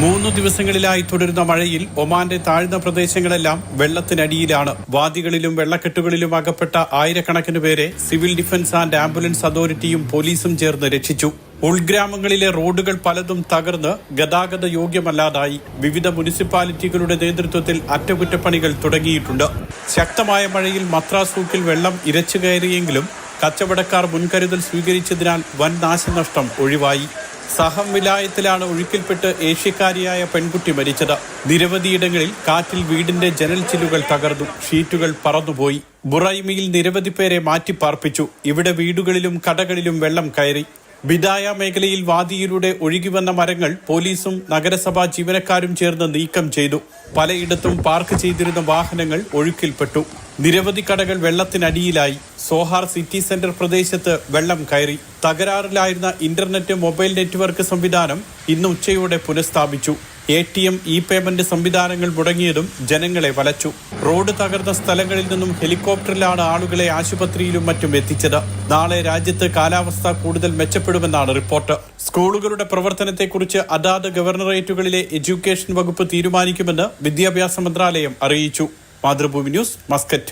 മൂന്നു ദിവസങ്ങളിലായി തുടരുന്ന മഴയിൽ ഒമാന്റെ താഴ്ന്ന പ്രദേശങ്ങളെല്ലാം വെള്ളത്തിനടിയിലാണ്. വാദികളിലും വെള്ളക്കെട്ടുകളിലും അകപ്പെട്ട ആയിരക്കണക്കിന് പേരെ സിവിൽ ഡിഫൻസ് ആൻഡ് ആംബുലൻസ് അതോറിറ്റിയും പോലീസും ചേർന്ന് രക്ഷിച്ചു. ഉൾഗ്രാമങ്ങളിലെ റോഡുകൾ പലതും തകർന്ന് ഗതാഗത യോഗ്യമല്ലാതായി. വിവിധ മുനിസിപ്പാലിറ്റികളുടെ നേതൃത്വത്തിൽ അറ്റകുറ്റപ്പണികൾ തുടങ്ങിയിട്ടുണ്ട്. ശക്തമായ മഴയിൽ മത്രാസൂക്കിൽ വെള്ളം ഇരച്ചു കയറിയെങ്കിലും കച്ചവടക്കാർ മുൻകരുതൽ സ്വീകരിച്ചതിനാൽ വൻ നാശനഷ്ടം ഒഴിവായി. സഹം വിലായത്തിലാണ് ഒഴുക്കിൽപ്പെട്ട് ഏഷ്യക്കാരിയായ പെൺകുട്ടി മരിച്ചത്. നിരവധിയിടങ്ങളിൽ കാറ്റിൽ വീടിന്റെ ജനൽ ചില്ലുകൾ തകർന്നു ഷീറ്റുകൾ പറന്നുപോയി. ബുറൈമിയിൽ നിരവധി പേരെ മാറ്റിപ്പാർപ്പിച്ചു. ഇവിടെ വീടുകളിലും കടകളിലും വെള്ളം കയറി. ബിദായ മേഖലയിൽ വാദിയിലൂടെ ഒഴുകിവന്ന മരങ്ങൾ പോലീസും നഗരസഭാ ജീവനക്കാരും ചേർന്ന് നീക്കം ചെയ്തു. പലയിടത്തും പാർക്ക് ചെയ്തിരുന്ന വാഹനങ്ങൾ ഒഴുക്കിൽപ്പെട്ടു. നിരവധി കടകൾ വെള്ളത്തിനടിയിലായി. സോഹാർ സിറ്റി സെന്റർ പ്രദേശത്ത് വെള്ളം കയറി. തകരാറിലായിരുന്ന ഇന്റർനെറ്റ് മൊബൈൽ നെറ്റ്വർക്ക് സംവിധാനം ഇന്ന് ഉച്ചയോടെ പുനഃസ്ഥാപിച്ചു. A T M e payment സംവിധാനങ്ങൾ മുടങ്ങിയതും ജനങ്ങളെ വലച്ചു. റോഡ് തകർന്ന സ്ഥലങ്ങളിൽ നിന്നും ഹെലികോപ്റ്ററിലാണ് ആളുകളെ ആശുപത്രിയിലും മറ്റും എത്തിച്ചത്. നാളെ രാജ്യത്ത് കാലാവസ്ഥ കൂടുതൽ മെച്ചപ്പെടുമെന്നാണ് റിപ്പോർട്ട്. സ്കൂളുകളുടെ പ്രവർത്തനത്തെക്കുറിച്ച് അതാത് ഗവർണറേറ്റുകളിലെ എഡ്യൂക്കേഷൻ വകുപ്പ് തീരുമാനിക്കുമെന്ന് വിദ്യാഭ്യാസ മന്ത്രാലയം അറിയിച്ചു. Mathrubhumi news Muscat.